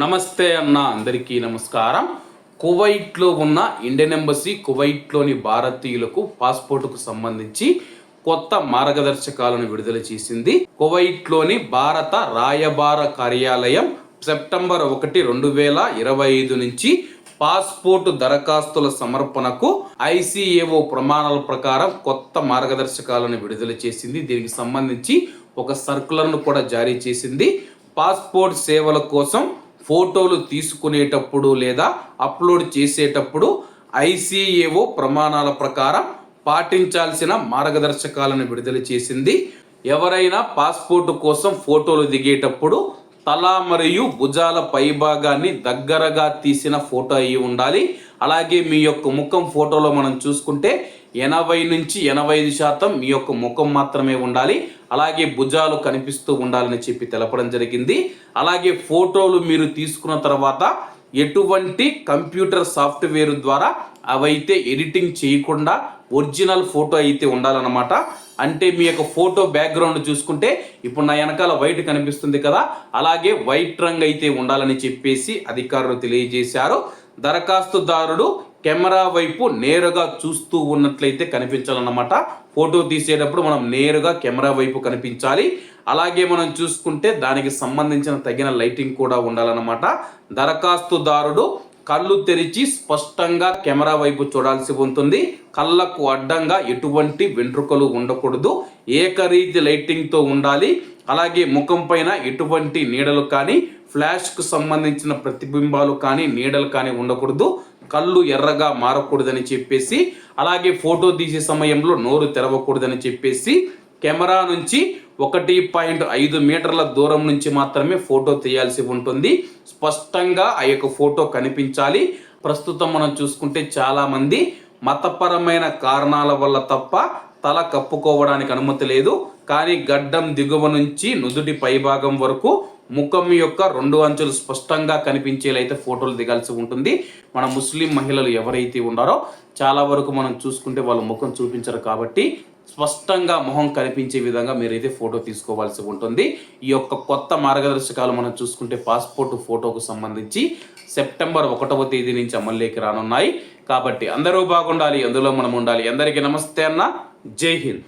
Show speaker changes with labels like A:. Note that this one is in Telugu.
A: నమస్తే అన్న అందరికీ నమస్కారం. కువైట్లో ఉన్న ఇండియన్ ఎంబసీ కువైట్లోని భారతీయులకు పాస్పోర్టుకు సంబంధించి కొత్త మార్గదర్శకాలను విడుదల చేసింది. కువైట్లోని భారత రాయబార కార్యాలయం సెప్టెంబర్ ఒకటి రెండు వేల ఇరవై ఐదు నుంచి పాస్పోర్టు దరఖాస్తుల సమర్పణకు ఐసీఏఓ ప్రమాణాల ప్రకారం కొత్త మార్గదర్శకాలను విడుదల చేసింది. దీనికి సంబంధించి ఒక సర్కులర్ను కూడా జారీ చేసింది. పాస్పోర్ట్ సేవల కోసం ఫోటోలు తీసుకునేటప్పుడు లేదా అప్లోడ్ చేసేటప్పుడు ఐసీఏఓ ప్రమాణాల ప్రకారం పాటించాల్సిన మార్గదర్శకాలను విడుదల చేసింది. ఎవరైనా పాస్పోర్టు కోసం ఫోటోలు దిగేటప్పుడు తల మరియు భుజాల పైభాగాన్ని దగ్గరగా తీసిన ఫోటో అయి ఉండాలి. అలాగే మీ యొక్క ముఖం ఫోటోలో మనం చూసుకుంటే ఎనభై నుంచి ఎనభై ఐదు శాతం మీ యొక్క ముఖం మాత్రమే ఉండాలి. అలాగే భుజాలు కనిపిస్తూ ఉండాలని చెప్పి తెలపడం జరిగింది. అలాగే ఫోటోలు మీరు తీసుకున్న తర్వాత ఎటువంటి కంప్యూటర్ సాఫ్ట్వేర్ ద్వారా అవైతే ఎడిటింగ్ చేయకుండా ఒరిజినల్ ఫోటో అయితే ఉండాలన్నమాట. అంటే మీ యొక్క ఫోటో బ్యాక్గ్రౌండ్ చూసుకుంటే ఇప్పుడు నా వెనకాల వైట్ కనిపిస్తుంది కదా అలాగే వైట్ రంగు అయితే ఉండాలని చెప్పేసి అధికారులు తెలియజేశారు. దరఖాస్తుదారుడు కెమెరా వైపు నేరుగా చూస్తూ ఉన్నట్లయితే కనిపించాలన్నమాట. ఫోటో తీసేటప్పుడు మనం నేరుగా కెమెరా వైపు కనిపించాలి. అలాగే మనం చూసుకుంటే దానికి సంబంధించిన తగిన లైటింగ్ కూడా ఉండాలన్నమాట. దరఖాస్తుదారుడు కళ్ళు తెరిచి స్పష్టంగా కెమెరా వైపు చూడాల్సి ఉంటుంది. కళ్ళకు అడ్డంగా ఎటువంటి వెంట్రుకలు ఉండకూడదు. ఏకరీతి లైటింగ్తో ఉండాలి. అలాగే ముఖం పైన ఎటువంటి నీడలు కానీ ఫ్లాష్కు సంబంధించిన ప్రతిబింబాలు కానీ నీడలు కానీ ఉండకూడదు. కళ్ళు ఎర్రగా మారకూడదని చెప్పేసి అలాగే ఫోటో తీసే సమయంలో నోరు తెరవకూడదని చెప్పేసి కెమెరా నుంచి ఒకటి పాయింట్ ఐదు మీటర్ల దూరం నుంచి మాత్రమే ఫోటో తీయాల్సి ఉంటుంది. స్పష్టంగా ఆ యొక్క ఫోటో కనిపించాలి. ప్రస్తుతం మనం చూసుకుంటే చాలామంది మతపరమైన కారణాల వల్ల తప్ప తల కప్పుకోవడానికి అనుమతి లేదు. కానీ గడ్డం దిగువ నుంచి నుదుటి పైభాగం వరకు ముఖం యొక్క రెండు అంచులు స్పష్టంగా కనిపించేలా అయితే ఫోటోలు దిగాల్సి ఉంటుంది. మన ముస్లిం మహిళలు ఎవరైతే ఉన్నారో చాలా వరకు మనం చూసుకుంటే వాళ్ళ ముఖం చూపించరు కాబట్టి స్పష్టంగా మొహం కనిపించే విధంగా మీరైతే ఫోటో తీసుకోవాల్సి ఉంటుంది. ఈ యొక్క కొత్త మార్గదర్శకాలు మనం చూసుకుంటే పాస్పోర్ట్ ఫోటోకు సంబంధించి సెప్టెంబర్ ఒకటవ తేదీ నుంచి అమల్లోకి రానున్నాయి. కాబట్టి అందరూ బాగుండాలి అందులో మనం ఉండాలి. అందరికీ నమస్తే అన్న. జై హింద్.